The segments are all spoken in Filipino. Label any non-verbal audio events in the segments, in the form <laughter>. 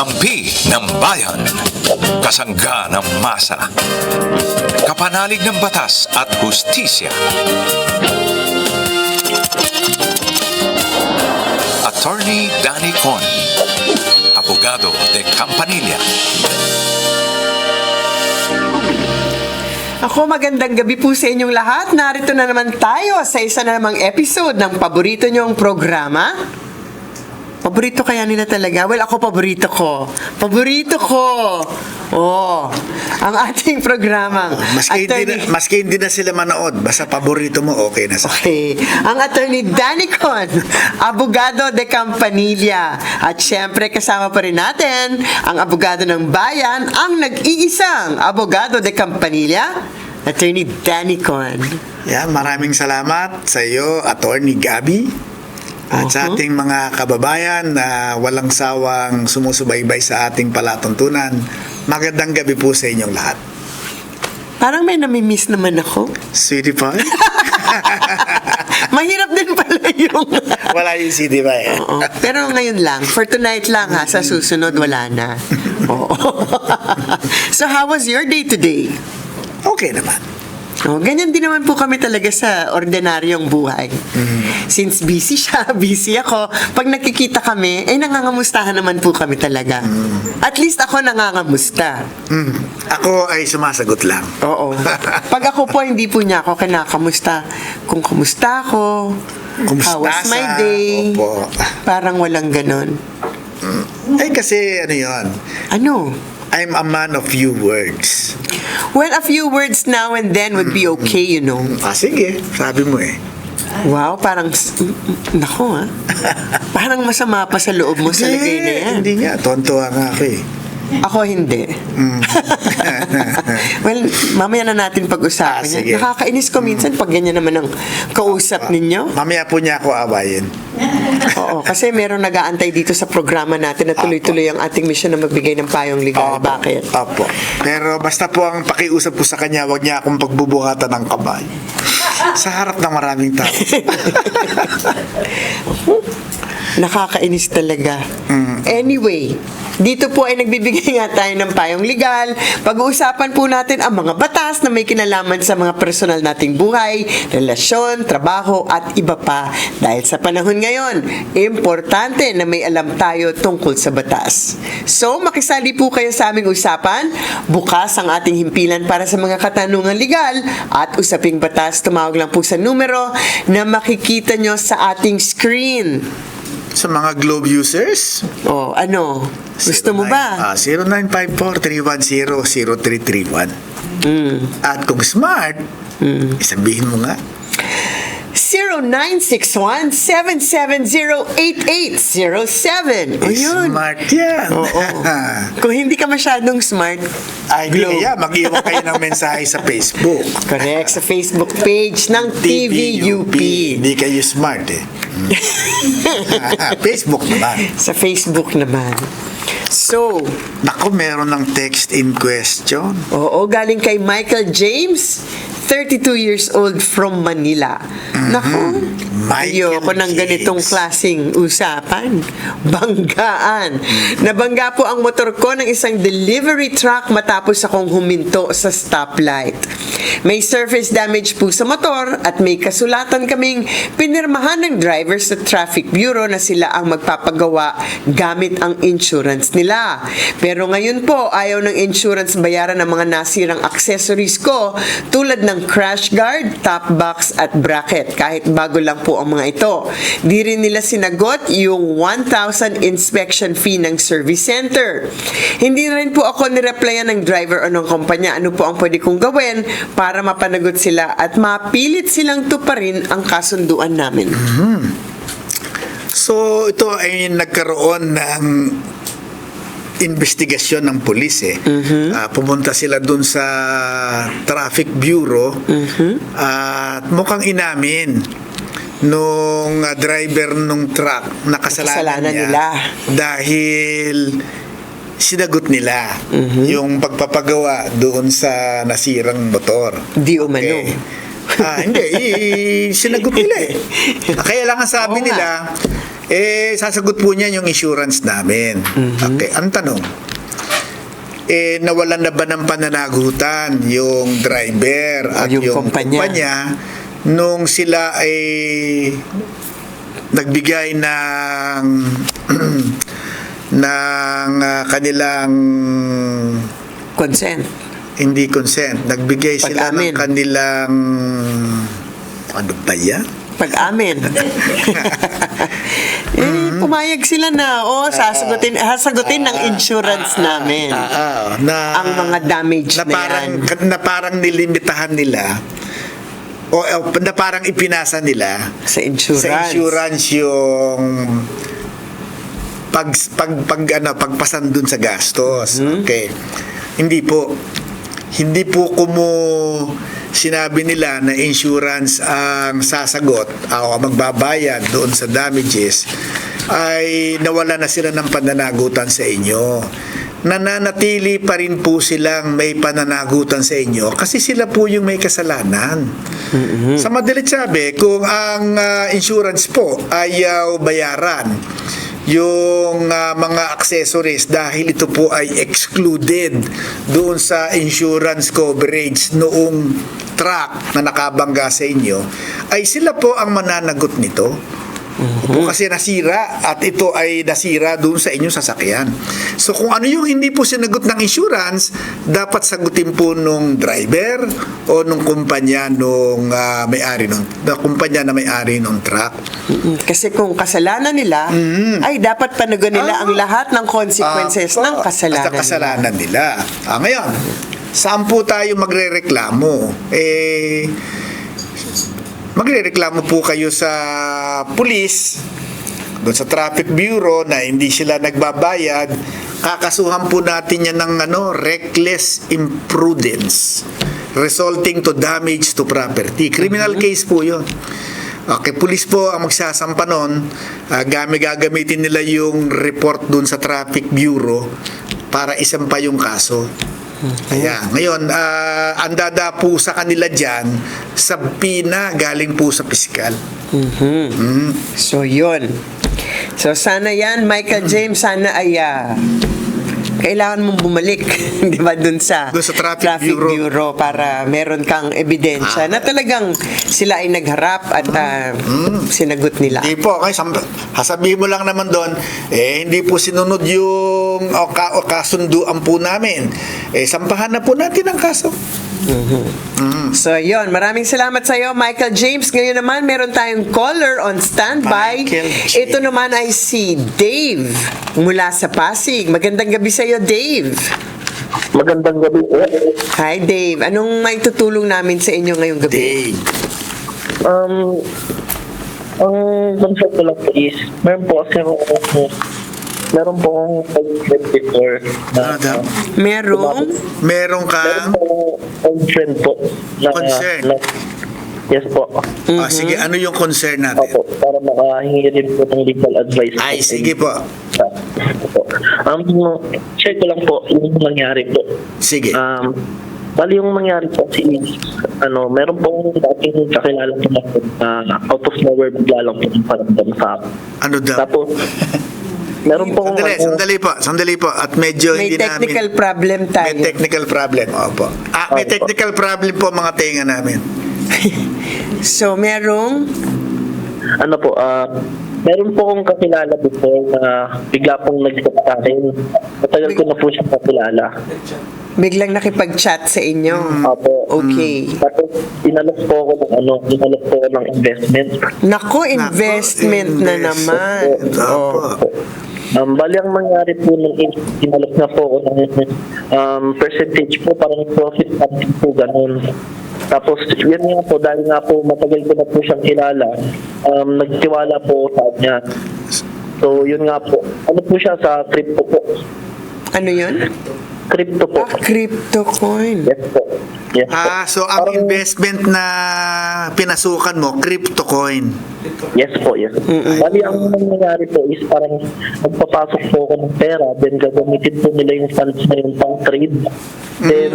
Kakampi ng bayan. Kasangga ng masa. Kapanalig ng batas at hustisya. Attorney Danny Con. Abogado de Campanilla. Ako, magandang gabi po sa inyong lahat. Narito na naman tayo sa isa na namang episode ng paborito nyong programa. Paborito kaya nila talaga? Well, ako paborito ko. Paborito ko! Oh, ang ating programang Maski hindi, Attorney- na, maski hindi na sila manood, basta paborito mo, okay na sa Okay. Ang attorney Danny Con, abogado de Campanilla. At syempre kasama pa rin natin ang abogado ng bayan, ang nag-iisang abogado de Campanilla, attorney Danny Con. Yan, maraming salamat sa iyo, Attorney Gabi. At sa Mhm. ating mga kababayan na walang sawang sumusubaybay sa ating palatuntunan, magandang gabi po sa inyong lahat. Parang may namimiss naman ako. Sweetie pie? <laughs> Mahirap din pala yung... <laughs> Wala yung CD ba eh? Oo. Pero ngayon lang, for tonight lang ha, sa susunod wala na. <laughs> Oo. so how was your day today? Okay naman. Oh, ganyan din naman po kami talaga sa ordinaryong buhay. Since busy siya, <laughs> busy ako, pag nakikita kami, ay nangangamustahan naman po kami talaga. At least ako nangangamusta. Mm. Ako ay sumasagot lang. Oo. <laughs> Pag ako po, hindi po niya ako kinakamusta. Kung kamusta ako, how Kumusta was my day, Opo. parang walang ganon. Eh kasi ano yon? Ano? I'm a man of few words. Well, a few words now and then would be okay, you know. Ah, sige, sabi mo eh. Wow, parang, nako ha. <laughs> Parang masama pa sa loob mo sa lagay na yan. Hindi nga, tontuwa nga ako eh. Ako hindi. <laughs> well, mamaya na natin pag-usapan Ah, yan. sige. Nakakainis ko minsan pag ganyan naman ang kausap ninyo. Mamaya po niya ako awayin. Oo, kasi meron nag-aantay dito sa programa natin na tuloy-tuloy ang ating mission na magbigay ng payong legal. Opo. Bakit? Opo. Pero basta po ang pakiusap po sa kanya, wag niya akong pagbubukatan ng kamay. Sa harap ng maraming tao. <laughs> Nakakainis talaga. Mm. Anyway, dito po ay nagbibigay nga tayo ng payong legal. Pag-uusapan po natin ang mga batas na may kinalaman sa mga personal nating buhay, relasyon, trabaho at iba pa. Dahil sa panahon ngayon, importante na may alam tayo tungkol sa batas. So, makisali po kayo sa aming usapan. Bukas ang ating himpilan para sa mga katanungan legal at usaping batas. Tumawag lang po sa numero na makikita nyo sa ating screen. Sa mga Globe users, Oh, ano? Gusto mo ba? Ah, 0954-310-0331. Mm. At kung smart, sabihin mo nga. 0961-770-8807. O yun. Smart yan. Oo. <laughs> Kung hindi ka masyadong smart, Ay, Globe. kaya mag-iwan kayo ng mensahe sa Facebook. Correct. Sa Facebook page ng <laughs> TVUP. Hindi kayo smart eh. <laughs> Facebook naman. Sa Facebook naman. So, Nako, meron ng text in question. oo, galing kay Michael James, 32 years old from Manila. Naku, Michael ayoko ng ganitong James. klasing usapan. <laughs> Banggaan. Nabangga po ang motor ko ng isang delivery truck matapos akong huminto sa stoplight. May surface damage po sa motor at may kasulatan kaming pinirmahan ng driver sa traffic bureau na sila ang magpapagawa gamit ang insurance nila. Pero ngayon po, ayaw ng insurance bayaran ng mga nasirang accessories ko tulad ng crash guard, top box at bracket kahit bago lang po ang mga ito. Di rin nila sinagot yung 1,000 inspection fee ng service center. Hindi rin po ako nireplyan ng driver o ng kumpanya ano po ang pwede kong gawin para mapanagot sila at mapilit silang tuparin ang kasunduan namin. So, ito ay nagkaroon ng investigasyon ng pulis eh. Ah, pumunta sila dun sa Traffic Bureau at mukhang inamin nung ah, driver nung truck na kasalanan, Kasalanan niya nila. dahil sinagot nila yung pagpapagawa doon sa nasirang motor. Di umano. Okay. Ah, hindi, i- sinagot nila eh. Kaya lang ang sabi Oo nga. nila, eh, sasagot po niya yung insurance namin. Okay, ang tanong, eh, nawalan na ba ng pananagutan yung driver at yung yung, kumpanya. kumpanya nung sila ay nagbigay ng <clears throat> ng ah, kanilang Consent. hindi consent. Nagbigay sila ng kanilang ano ba yan? Pag-amin. <laughs> eh, pumayag sila na, oh, sasagutin, sasagutin ng insurance namin. Ah, na Ang mga damage na na parang yan. na parang nilimitahan nila o o, na parang ipinasa nila Sa insurance. sa insurance yung pag pag pag ano pagpasan dun sa gastos. Mm-hmm. Okay. Hindi po hindi po kumo sinabi nila na insurance ang sasagot o magbabayad doon sa damages ay nawala na sila ng pananagutan sa inyo. Nananatili pa rin po silang may pananagutan sa inyo kasi sila po yung may kasalanan. Sa madalit sabi, kung ang ah, insurance po ayaw bayaran yung ah, mga accessories dahil ito po ay excluded doon sa insurance coverage noong truck na nakabangga sa inyo ay sila po ang mananagot nito Opo, kasi nasira at ito ay nasira doon sa inyong sasakyan. So kung ano yung hindi po sinagot ng insurance, dapat sagutin po nung driver o nung kumpanya nung ah, may-ari nung na kumpanya na may-ari nung truck. Mm, Kasi kung kasalanan nila, ay dapat panagon nila Ah. ang lahat ng consequences Ah, ng kasalanan. Sa kasalanan nila. Ah, ngayon, saan po tayo magrereklamo? Eh, magrereklamo po kayo sa pulis, doon sa traffic bureau na hindi sila nagbabayad, kakasuhan po natin yan ng ano, reckless imprudence resulting to damage to property. Criminal case po yun. Okay, pulis po ang magsasampa nun. Ah, gami gagamitin nila yung report dun sa traffic bureau para isampa yung kaso. Kaya, ngayon, ah, ang dada po sa kanila dyan, sa pina galing po sa piskal. Mm. So, yun. So, sana yan, Michael James, sana ay ah, kailangan mong bumalik, <laughs> di ba, dun sa, Dun sa Traffic Bureau. Bureau para meron kang ebidensya na talagang sila ay nagharap at ah, sinagot nila. Hindi po, okay, sam- sasabihin mo lang naman doon, eh, hindi po sinunod yung o, ka, o kasunduan po namin. Eh, sampahan na po natin ang kaso. So, yun. Maraming salamat sa iyo, Michael James. Ngayon naman, meron tayong caller on standby. Michael James. Ito naman ay si Dave mula sa Pasig. Magandang gabi sa iyo, Dave. Magandang gabi po. Hi, Dave. Anong may tutulong namin sa inyo ngayong gabi? Dave. Um, ang concept ko lang po is, meron po kasi ako, meron po akong pag-friend before na, Ano daw? Merong? Meron meron ka? po friend po na, Concern? na yes po. Ah, sige, ano yung concern natin? Opo, para makahingi rin po ng legal advice. Ay, po. sige po. Opo. Um, check ko lang po yung nangyari po. Sige. Um, bali yung mangyari po si ano, meron pong dating kakilala po na na out of nowhere bigla lang po yung paramdam sa akin. Ano daw? Tapos, meron pong Sandali, ano, sandali po, sandali po. At medyo May hindi technical namin... problem tayo. May technical problem. Opo. Ah, may Opo. technical problem po mga tenga namin. <laughs> So, merong ano po, ah, meron po akong kakilala before na bigla pong nag-stop sa akin. Matagal ko na po siya kakilala. biglang nakipag-chat sa inyo. Apo. Okay. Tapos, inalok po ako ng ano, inalok po ako ng investment. Nako, investment na investment. naman. Opo. Um, bali ang mangyari po nung in- inalok na po ng um, percentage po, parang profit something po, ganun. Tapos, yun nga po, dahil nga po matagal ko na po siyang kilala, um, nagtiwala po sa kanya. So, yun nga po. Ano po siya sa crypto po? Ano yun? Crypto po. Ah, crypto coin. Yes po. Yes po. Ah, so ang Parang- investment na pinasukan mo, crypto coin. Yes po, yes. Bali, ang nangyayari po is parang magpapasok po ako ng pera, then gagamitin po nila yung funds na yun pang trade. Then,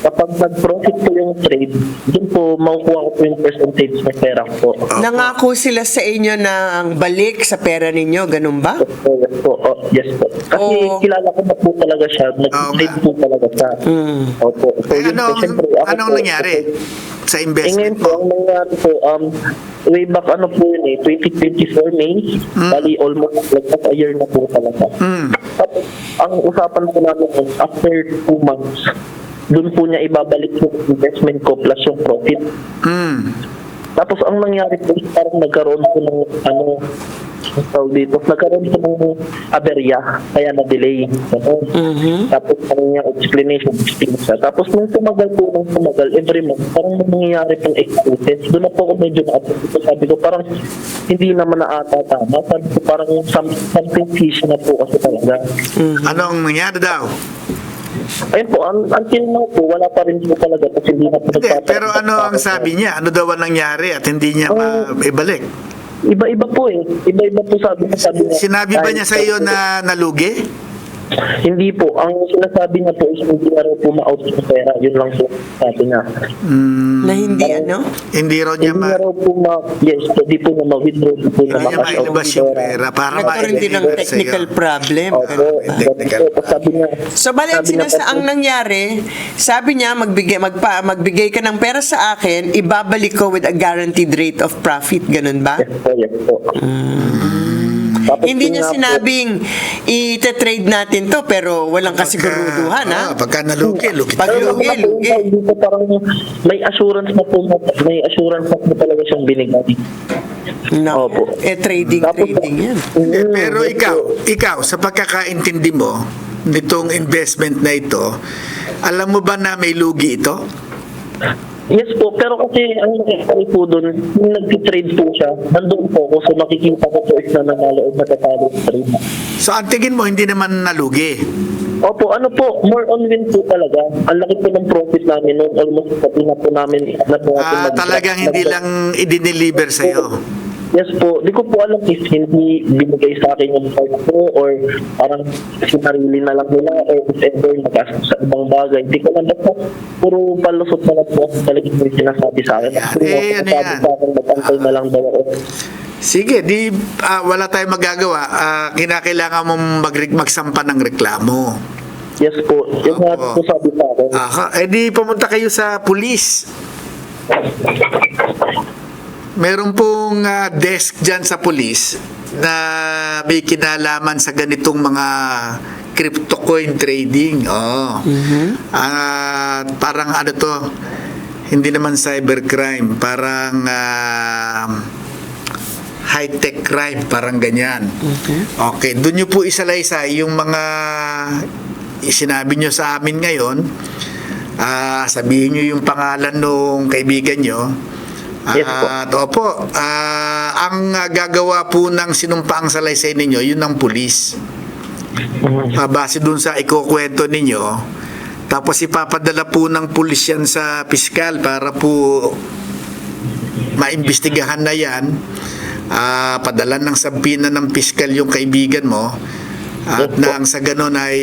kapag nag-profit po yung trade, dun po makukuha ko po yung percentage ng pera ko. Nangako sila sa inyo ng balik sa pera ninyo, ganun ba? Yes po, yes po. Oh, yes po. Kasi Oo. kilala ko na po talaga siya. Nag-trade nga. po talaga siya. Opo. So, Eh, yun po, anong, syempre, ako anong po, nangyari sa investment mo? ang nangyari po, um, way back ano po yun eh, 2024 May, bali almost like a year na po talaga. Tapos, ang usapan po namin is after two months, doon po niya ibabalik yung investment ko plus yung profit. Mm. Tapos ang nangyari po parang nagkaroon po ng ano, tawag dito, nagkaroon po ng aberya, kaya na-delay. Ano? Tapos ang niyang explanation, explain siya. Tapos nung tumagal po, nung tumagal, every month, parang nangyayari pong excuses. Doon na po ako medyo na-approve. Sabi ko, parang hindi naman na ata tama. Sabi ko, parang some- something fishy na po kasi talaga. Anong nangyari daw? Ayun po, un- until now po, wala pa rin po talaga kasi hindi na po Hindi, pero ano ang sabi niya? Ano daw ang nangyari at hindi niya maibalik? Iba-iba po eh. Iba-iba po sabi niya. Sabi niya Sinabi ba niya sa iyo na nalugi? Hindi po. Ang sinasabi niya po is hindi na raw po ma-out yung pera. Yun lang po sabi niya. Na hindi ano? Hindi raw niya Hindi ma... na raw po ma... Yes, hindi po na ma-withdraw. Hindi po na Hindi niya ma-cash out mailabas yung pera para Nagkaroon din ng ma-deliver sa technical iyo. problem. Opo. ganun ba? Technical. Sabi niya... So bali ang sabi niya sinasa po- ang nangyari, sabi niya magbigay magpa magbigay ka ng pera sa akin, ibabalik ko with a guaranteed rate of profit, ganun ba? Yes po, yes po. Tapos Hindi niya nga po, sinabing i-trade natin to pero walang kasiguruduhan ha. Ah, pagka nalugi, lugi. Pag Pero lugi, po, lugi. Po parang may assurance na po, may assurance na po talaga siyang binigay. No. Opo. Eh trading, Tapos- trading yan. Eh, pero ikaw, ikaw, sa pagkakaintindi mo nitong investment na ito, alam mo ba na may lugi ito? Yes po, pero kasi ang nangyayari po doon, yung nag-trade po siya, nandun po ako, so nakikita ko po is na nanalo o matatalo sa trade. So ang tingin mo, hindi naman nalugi. Opo, ano po, more on win po talaga. Ang laki po ng profit namin noon, almost pati na po namin, na po Ah, talagang hindi lang i-deliver sa iyo. Yes po, di ko po alam if hindi binigay sa akin yung part ko or parang sinarili na lang nila or if ever nag sa ibang bagay. Di ko lang basta puro palusot na lang po talagang may sinasabi sa akin. Yan. Eh, ano yan? sa akin, magantay na lang daw ako. Sige, di ah, wala tayong magagawa. Ah, kinakailangan mong mag magsampa ng reklamo. Yes po, yung nga Opo. po sabi sa akin. Aha, eh di pumunta kayo sa pulis. Meron pong ah, desk dyan sa pulis na may kinalaman sa ganitong mga crypto coin trading. Oh. Ah, parang ano to, hindi naman cybercrime, parang ah, high-tech crime, parang ganyan. Okay, doon nyo po isalaysay yung mga sinabi nyo sa amin ngayon. Ah, sabihin nyo yung pangalan ng kaibigan nyo. Yes po. At opo, ah, ang ah, gagawa po ng sinumpaang salaysay ninyo, yun ang pulis. Ah, base dun sa ikukwento ninyo, tapos ipapadala po ng pulis yan sa piskal para po maimbestigahan na yan. Ah, padala ng sampina ng piskal yung kaibigan mo. At Yes nang sa ganon ay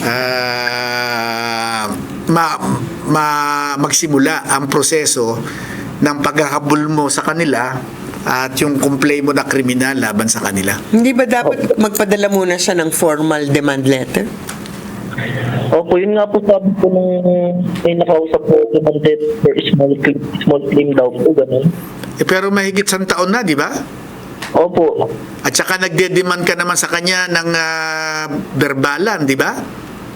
ah, ma, ma, magsimula ang proseso ng paghahabol mo sa kanila at yung complain mo na kriminal laban sa kanila. Hindi ba dapat magpadala muna siya ng formal demand letter? Opo, yun nga po sabi ko nung may nakausap po debt for small claim, small claim daw po, ganun. Eh, pero mahigit sa taon na, di ba? Opo, At saka nagde-demand ka naman sa kanya ng ah, verbalan, di ba?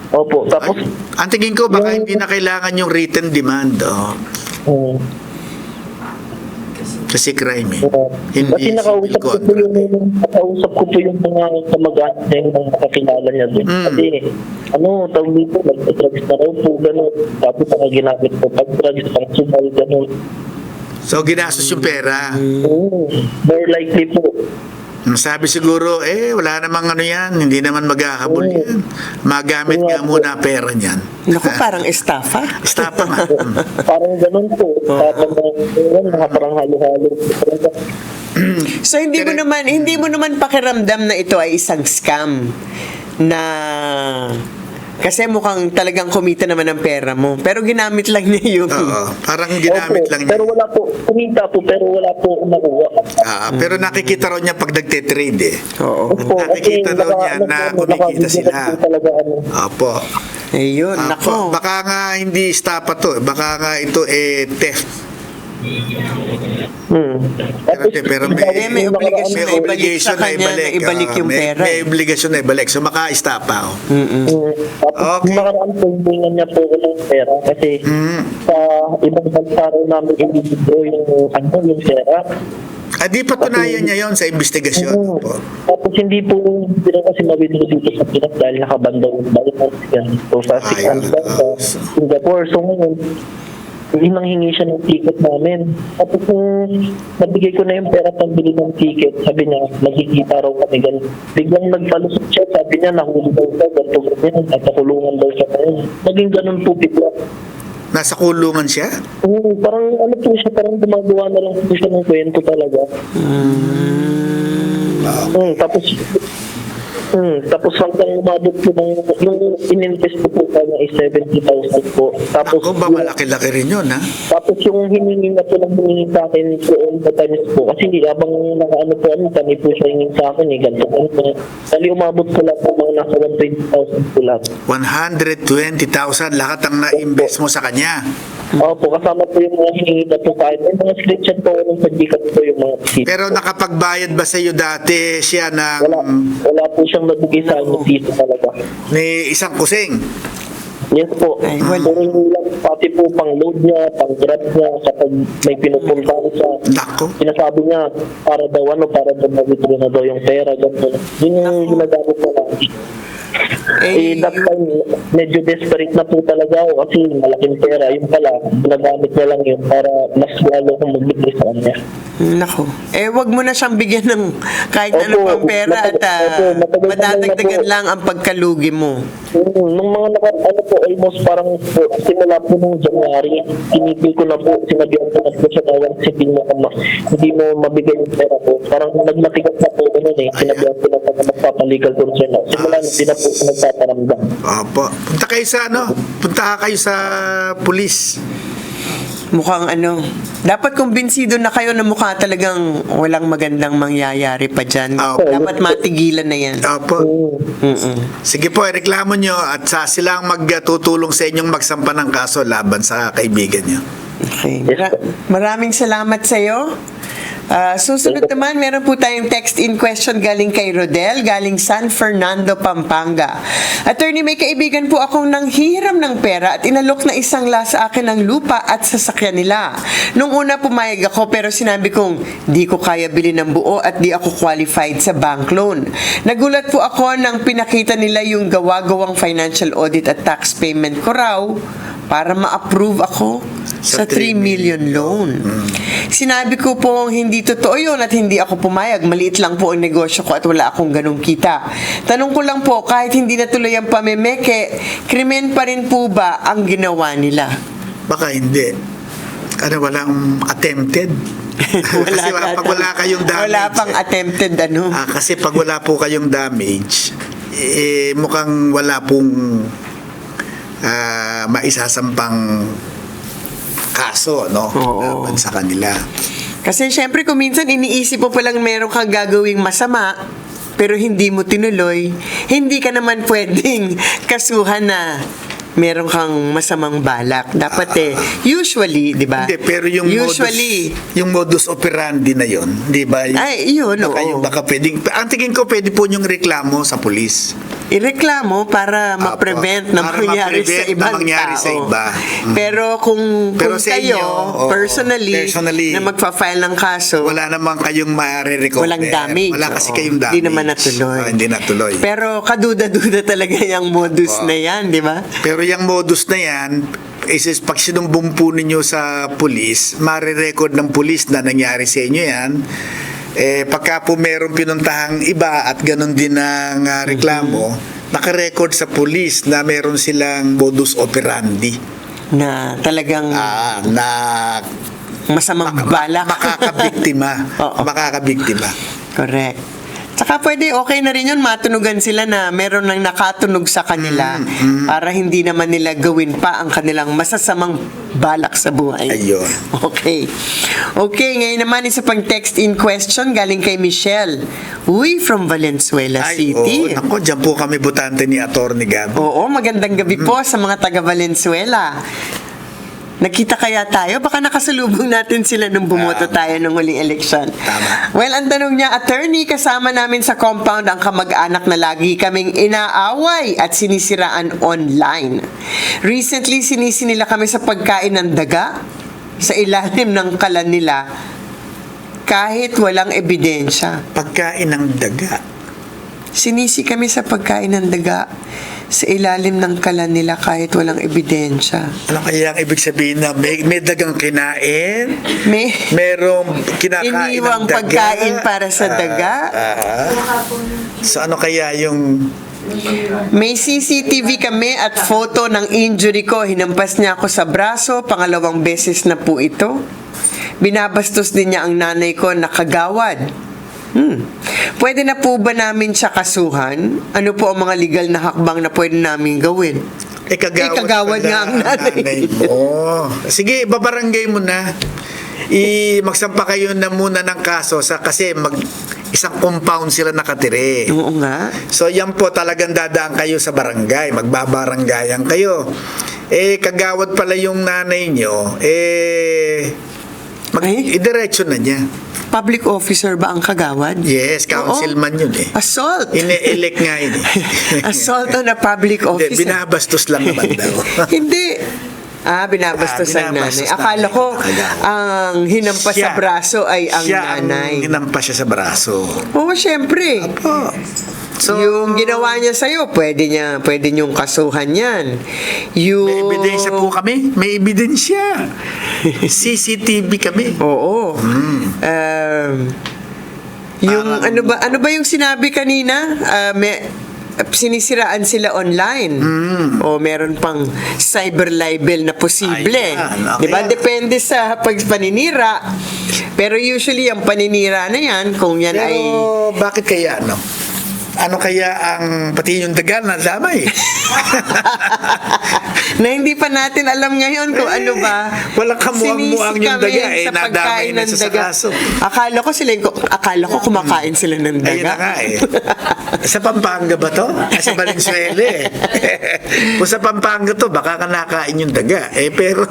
opo. Tapos, Ay, ang tingin ko baka Yung- hindi na kailangan yung written demand. Oh. um, Kasi crime eh. uh, Hindi kasi nakausap ko po yung, nakausap ko po yung mga kamag-anak niya yung mga kakilala niya doon. Mm. Kasi, ano, tawag dito, nag-drugs na raw po, gano'n. Tapos, ang ginamit ko, pag-drugs, pang sumal, gano'n. So ginastos yung pera. Mm, more likely po. Ang Sabi siguro, eh, wala namang ano yan, hindi naman maghahabol Oo. yan. Magamit nga muna pera niyan. Naku, parang estafa. Stop nga. <laughs> Mm. Parang ganun po. Parang ganun, mga parang halo-halo. So hindi mo naman hindi mo naman pakiramdam na ito ay isang scam na kasi mukhang talagang kumita naman ang pera mo. Pero ginamit lang niya yung... Oo, parang ginamit Opo, lang Pero niya. wala po, kumita po, pero wala po nakuha. Ah, pero nakikita raw niya pag nagte-trade eh. Oo. Opo, Nakikita daw niya ano na po, kumikita naka-business sila. po talaga ano. Opo. Ayun, Ah, nako. ba- baka nga hindi estafa to. Baka nga ito eh theft. Hmm. Pero, pero may, Eh, may obligasyon may na ibalik obligation sa kanya na ibalik yung may, pera. May obligasyon na ibalik. So maka-estafa. Oh. Hmm. Tapos Okay. nakaraan po hiningan niya po ng pera kasi Mm. sa ibang bansa rin namin i-withdraw yung ano yung pera. Ah, di patunayan niya yon sa investigasyon. Hmm. Po. Tapos hindi po hindi rin kasi mawithdraw dito sa Pinas dahil nakabanda yung balance yan. So sa Singapore. So ngayon, nang hingi siya ng ticket namin. Tapos nung nabigay ko na yung pera pambili ng ticket, sabi niya, magkikita raw kami ganun. Biglang nagpalusot siya, sabi niya, nahuli daw siya, ganito ganyan, at nakulungan daw siya ngayon. Naging ganun po bigla. Nasa kulungan siya? Oo, parang ano po siya, parang gumagawa na lang po siya ng kwento talaga. Hmm, tapos Hmm, tapos hanggang umabot po ng, yung ininvest ko po kanya is 70,000 po. Tapos, Ako ba malaki-laki rin yun, ha? tapos yung hiningi na po ng hiningi sa akin po all the times po, kasi habang nakaano po ano, kami po siya hingin sa akin eh, ganito ganito. Dali umabot ko lang po mga nasa 120,000 po lahat. 120,000 lahat ang na-invest mo sa kanya. Opo, kasama po yung mga hiningi na po kahit may mga screenshot po nung sa Gcash po yung mga receipt. Pero nakapagbayad ba sa iyo dati siya ng wala, wala po siyang nabigay sa akin ng piso talaga. ni isang kusing? Yes po. Ay, wala. Puro lang pati po pang load niya, pang grab niya, kapag may pinupuntahan siya. Nako. Sinasabi niya, para daw ano, para daw mag-withdraw na daw yung pera, gano'n. Yun yung ginagamit ko lang. Eh, that time, medyo desperate na po talaga ako kasi malaking pera. Yung pala, ginagamit niya lang yun para mas lalo kong mag-withdraw sa kanya. Nako. Eh, wag mo na siyang bigyan ng kahit Opo, ano pang pera at opo, na madadagdagan lang ang pagkalugi mo. Mm, nung mga naka, ano po, almost parang po, simula po nung January, tinipil ko na po, sinabihan ko na po na once hindi mo, ma, hindi mo mabigay yung pera po. Parang nagmatigas na po ganun eh. Sinabihan ko na po na magpapalegal ko siya na. Simula nung di na po ko nagpaparamdam. Opo. Punta kayo sa ano? Punta ka kayo sa pulis. Mukhang ano, dapat kumbinsido na kayo na mukha talagang walang magandang mangyayari pa dyan. Opo. Dapat matigilan na yan. Opo. Mm-mm. Sige po, reklamo nyo at sa sila ang magtutulong sa inyong magsampa ng kaso laban sa kaibigan nyo. Okay. Mara- maraming salamat sa Ah, susunod naman, meron po tayong text in question galing kay Rodel, galing San Fernando, Pampanga. Attorney, may kaibigan po akong nanghihiram ng pera at inalok na isang la sa akin ng lupa at sasakyan nila. Nung una pumayag ako pero sinabi kong di ko kaya bili ng buo at di ako qualified sa bank loan. Nagulat po ako nang pinakita nila yung gawa-gawang financial audit at tax payment ko raw para ma-approve ako sa Sa 3 million loan. Sinabi ko po hindi totoo yun at hindi ako pumayag. Maliit lang po ang negosyo ko at wala akong ganong kita. Tanong ko lang po, kahit hindi natuloy ang pamemeke, krimen pa rin po ba ang ginawa nila? Baka hindi. Ano, walang attempted. kasi wala, <laughs> pag wala kayong damage. Wala pang attempted ano. Ah, kasi pag wala po kayong damage, eh, mukhang wala pong ah, maisasampang kaso, no? Oo. Laban sa kanila. Kasi syempre kung minsan iniisip mo palang meron kang gagawing masama, pero hindi mo tinuloy, hindi ka naman pwedeng <laughs> kasuhan na meron kang masamang balak. Dapat eh, usually, di ba? Hindi, pero yung usually, modus, yung modus operandi na yon, di ba? Ay, yun, baka, oo. yung, baka pwedeng, ang tingin ko pwede po yung reklamo sa pulis. Ireklamo para ma-prevent na Para mangyari ma-prevent sa ibang na mangyari tao. sa iba. Mm. Pero kung, Pero kung kayo, inyo, personally, personally, na magpa-file ng kaso, Wala namang kayong ma-recover. Walang damage. Wala kasi kayong damage. Hindi naman natuloy. Ah, hindi natuloy. Pero kaduda-duda talaga yung modus Oo. na yan, di ba? Pero yung modus na yan, is, is pag sinumbong po ninyo sa pulis, marirecord ng pulis na nangyari sa inyo yan, Eh, pagka po merong pinuntahang iba at ganun din ang ah, reklamo, nakarecord sa police na meron silang modus operandi Na talagang ah, na masamang balak. makakabiktima. <laughs> Oo. makakabiktima. Correct. Tsaka pwede, okay na rin yun, matunugan sila na meron nang nakatunog sa kanila Mm, para hindi naman nila gawin pa ang kanilang masasamang balak sa buhay. Ayun. <laughs> Okay. Okay, ngayon naman isa pang text in question galing kay Michelle. Uy, from Valenzuela Ay, City. oo, nako, dyan po kami butante ni Atty. Gab. Oo, magandang gabi po sa mga taga Valenzuela. Nakita kaya tayo? Baka nakasalubong natin sila nung bumoto Ah. tayo nung huling election. Tama. Well, ang tanong niya, attorney, kasama namin sa compound ang kamag-anak na lagi kaming inaaway at sinisiraan online. Recently, sinisi nila kami sa pagkain ng daga sa ilalim ng kalan nila kahit walang ebidensya. Pagkain ng daga. Sinisi kami sa pagkain ng daga sa ilalim ng kalan nila kahit walang ebidensya. Ano kaya ang ibig sabihin na may, may dagang kinain? May Merong kinakain iniwang ng daga? pagkain para sa Ah, daga. ah. so ano kaya yung May CCTV kami at photo ng injury ko. Hinampas niya ako sa braso. Pangalawang beses na po ito. Binabastos din niya ang nanay ko na kagawad. Hmm. Pwede na po ba namin siya kasuhan? Ano po ang mga legal na hakbang na pwede namin gawin? eh, kagawad, Eh, kagawad nga ang nanay. mo. Sige, babarangay mo na. I magsampa kayo na muna ng kaso sa kasi mag isang compound sila nakatire. Oo nga. So yan po talagang dadaan kayo sa barangay, magbabaranggayan kayo. Eh kagawad pala yung nanay nyo, eh mag, Ay? idiretso na niya. Public officer ba ang kagawad? Yes, councilman Oo. yun eh. Assault. Ine-elect nga yun eh. <laughs> Assault on a public Hindi, officer. binabastos lang naman <laughs> daw. Hindi. Ah, binabastos Ah, ang nanay. binabastos Akala ko ang hinampas sa Siya. braso ay ang siya nanay. ang hinampas siya sa braso. Oo, syempre. Oh. So, yung ginawa niya sa'yo, pwede niya, pwede niyong kasuhan yan. Yung... may ebidensya po kami. May ebidensya. CCTV kami. Oo. Um, yung Hmm. Parang- ano ba ano ba yung sinabi kanina? Ah, may sinisiraan sila online. O meron pang cyber libel na posible. Ayan, okay. 'Di ba? Depende sa pagpaninira. Pero usually ang paninira na 'yan kung yan Pero ay bakit kaya ano? Ano kaya ang pati yung dagal na damay? <laughs> na hindi pa natin alam ngayon kung ano ba. Walang kamuang-muang yung daga, eh, sa nadamay na siya sa daga. kaso. Akala ko sila akala ko kumakain sila ng daga. Ayun na nga eh. Sa Pampanga ba to? Ah, sa Valenzuela eh. <laughs> Kung sa Pampanga to, baka kanakain yung daga. Eh pero,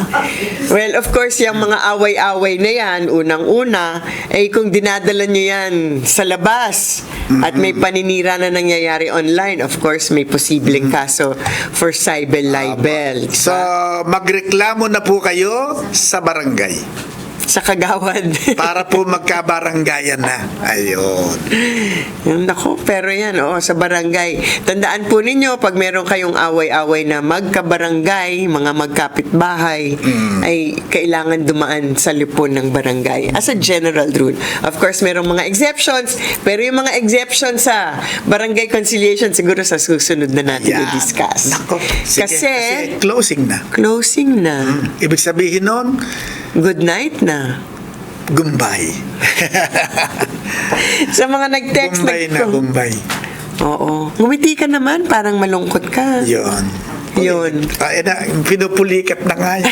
<laughs> Well, of course, yung mga away-away na yan, unang-una, eh kung dinadala nyo yan sa labas at may paninira na nangyayari online, of course, may posibleng kaso for cyber libel. so magreklamo na po kayo sa barangay sa kagawad. <laughs> para po magkabaranggayan na. Ayun. Yung Nako, pero yan, oo, sa barangay. Tandaan po ninyo, pag meron kayong away-away na magkabarangay, mga magkapitbahay, ay kailangan dumaan sa lipon ng barangay. As a general rule. Of course, merong mga exceptions, pero yung mga exceptions sa barangay conciliation, siguro sa susunod na natin Yan. i-discuss. Nako. Sige, Kasi, closing na. closing na. Ibig sabihin nun, Good night na. gumbay. <laughs> Sa mga nag-text, gumbay na, nag- gumbay. Oo. Ngumiti ka naman, parang malungkot ka. Yun. Yun. Ay na, pinupulikat na nga yun.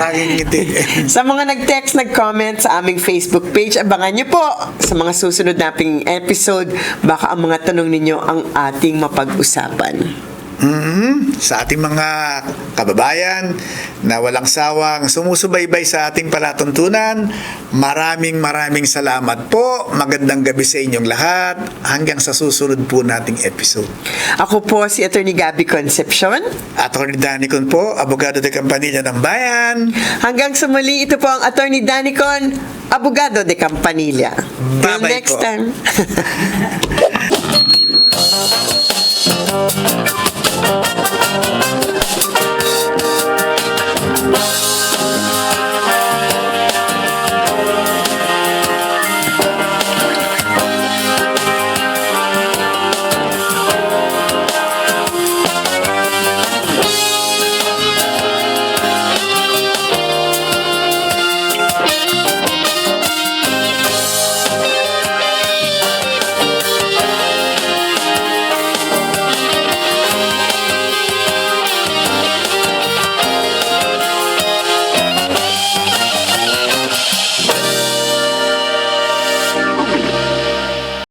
Aking ngiti. <laughs> Sa mga nag-text, nag-comment sa aming Facebook page, abangan nyo po sa mga susunod nating episode. Baka ang mga tanong ninyo ang ating mapag-usapan. Mhm. Sa ating mga kababayan na walang sawang sumusubaybay sa ating palatuntunan, maraming maraming salamat po. Magandang gabi sa inyong lahat. Hanggang sa susunod po nating episode. Ako po si Attorney Gabby Concepcion. Attorney Danicon po, abogado de Campanilla ng Bayan. Hanggang sa muli, ito po ang Attorney Danicon, Abogado de Campanilla. Till Bye-bye next po. time. <laughs>